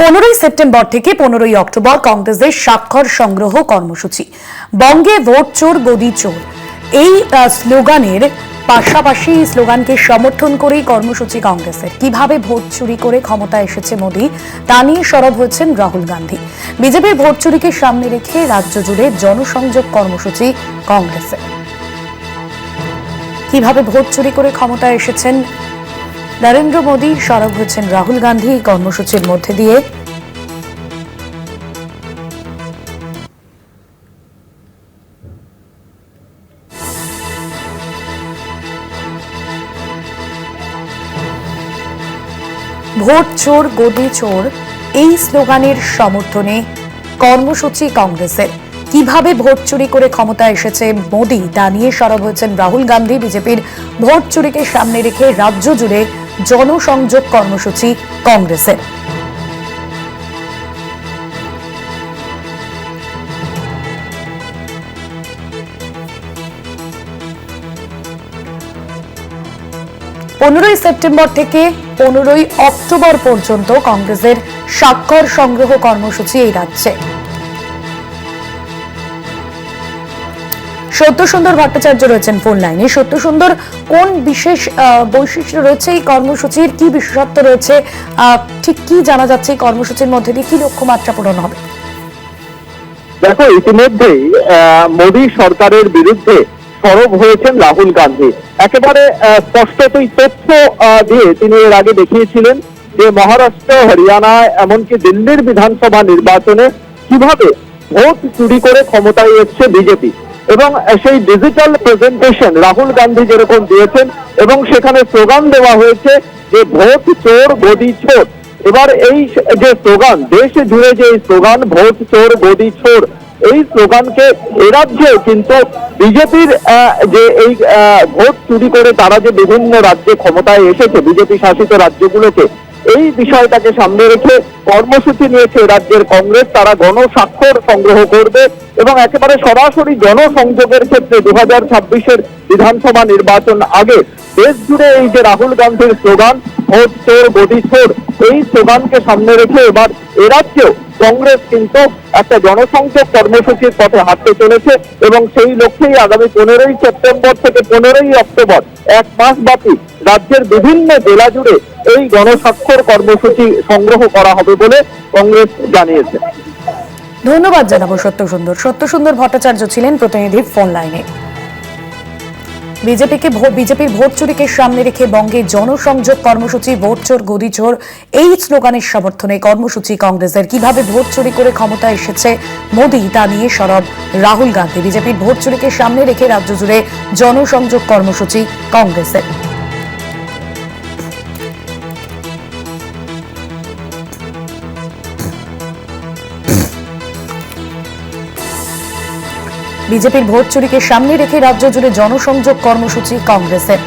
পনেরোই সেপ্টেম্বর থেকে পনেরোই অক্টোবর কংগ্রেসের স্বাক্ষর সংগ্রহ কর্মসূচি। বঙ্গে ভোট চোর, গদি চোর। এই স্লোগানের পাশাপাশি স্লোগানকে সমর্থন করেই কর্মসূচি কংগ্রেসের। কীভাবে ভোট চুরি করে ক্ষমতা এসেছে মোদী, তা নিয়ে সরব হয়েছেন রাহুল গান্ধী। বিজেপির ভোট চুরিকে সামনে রেখে রাজ্য জুড়ে জনসংযোগ কর্মসূচি কংগ্রেসের। কীভাবে ভোট চুরি করে ক্ষমতায় এসেছেন নরেন্দ্র মোদী, সরব হয়েছেন রাহুল গান্ধী কর্মসূচির মধ্যে দিয়ে। ভোট চোর, গদি চোর, এই স্লোগানের সমর্থনে কর্মসূচি কংগ্রেসের। কীভাবে ভোট চুরি করে ক্ষমতা এসেছে মোদী, তা নিয়ে সরব হয়েছেন রাহুল গান্ধী, বিজেপির ভোট চুরিকে সামনে রেখে রাজ্য জুড়ে জনসংযোগ কর্মসূচি কংগ্রেসের। পনেরোই সেপ্টেম্বর থেকে পনেরোই অক্টোবর পর্যন্ত কংগ্রেসের স্বাক্ষর সংগ্রহ কর্মসূচি এই রাজ্যে। সত্যসুন্দর ভট্টাচার্য রয়েছেন ফোন লাইনে সত্যসুন্দর কোন বিশেষ বৈশিষ্ট্য রয়েছে এই কর্মসূচির? কি বিশেষত্ব রয়েছে? ঠিক কি জানা যাচ্ছে এই কর্মসূচির মধ্যে দিয়ে? কি লক্ষ্যমাত্রা পূরণ হবে? দেখো, ইতিমধ্যেই মোদী সরকারের বিরুদ্ধে সরব হয়েছেন রাহুল গান্ধী। একেবারে স্পষ্টতই তথ্য দিয়ে তিনি এর আগে দেখিয়েছিলেন যে মহারাষ্ট্র, হরিয়ানা, এমনকি দিল্লির বিধানসভা নির্বাচনে কীভাবে ভোট চুরি করে ক্ষমতায় এসছে বিজেপি। এবং সেই ডিজিটাল প্রেজেন্টেশন রাহুল গান্ধী যেরকম দিয়েছেন এবং সেখানে স্লোগান দেওয়া হয়েছে যে ভোট চোর, গদি ছোট এবার এই যে স্লোগান দেশ জুড়ে যে স্লোগান ভোট চোর, গদি চোর, এই স্লোগানকে এ রাজ্যেও কিন্তু বিজেপির যে এই ভোট চুরি করে তারা যে বিভিন্ন রাজ্যে ক্ষমতায় এসেছে, বিজেপি শাসিত রাজ্যগুলোকে এই বিষয়টাকে সামনে রেখে কর্মসূচি নিয়েছে রাজ্যের কংগ্রেস, তারা গণস্বাক্ষর সংগ্রহ করবে এবং একেবারে সরাসরি জনসংযোগের ক্ষেত্রে দু হাজার ছাব্বিশের বিধানসভা নির্বাচন আগে দেশ জুড়ে এই যে রাহুল গান্ধীর স্লোগান, ভোট চোর গদি চোর এই স্লোগানকে সামনে রেখে এবার এ রাজ্যেও কংগ্রেস কিন্তু একটা জনসংযোগ কর্মসূচির পথে হাঁটতে চলেছে এবং সেই লক্ষ্যেই আগামী পনেরোই সেপ্টেম্বর থেকে পনেরোই অক্টোবর এক মাস ব্যাপী রাজ্যের বিভিন্ন জেলা জুড়ে এই গণস্বাক্ষর কর্মসূচি সংগ্রহ করা হবে বলে কংগ্রেস জানিয়েছে। ধন্যবাদ জানাব সত্য সুন্দর সত্য সুন্দর ভট্টাচার্য ছিলেন প্রতিনিধি ফোন লাইনে। বিজেপিকে বিজেপির ভোট চুরিকে সামনে রেখে বঙ্গে জনসংযোগ কর্মসূচি, ভোট চোর, গদি চোর, এই স্লোগানের সমর্থনে কর্মসূচি কংগ্রেসের। কীভাবে ভোট চুরি করে ক্ষমতা এসেছে মোদী, তা নিয়ে সরব রাহুল গান্ধী। বিজেপির ভোট চুরিকে সামনে রেখে রাজ্য জুড়ে জনসংযোগ কর্মসূচি কংগ্রেসের। বিজেপির ভোট চুরিকে সামনে রেখে রাজ্য জুড়ে জনসংযোগ কর্মসূচি কংগ্রেসের।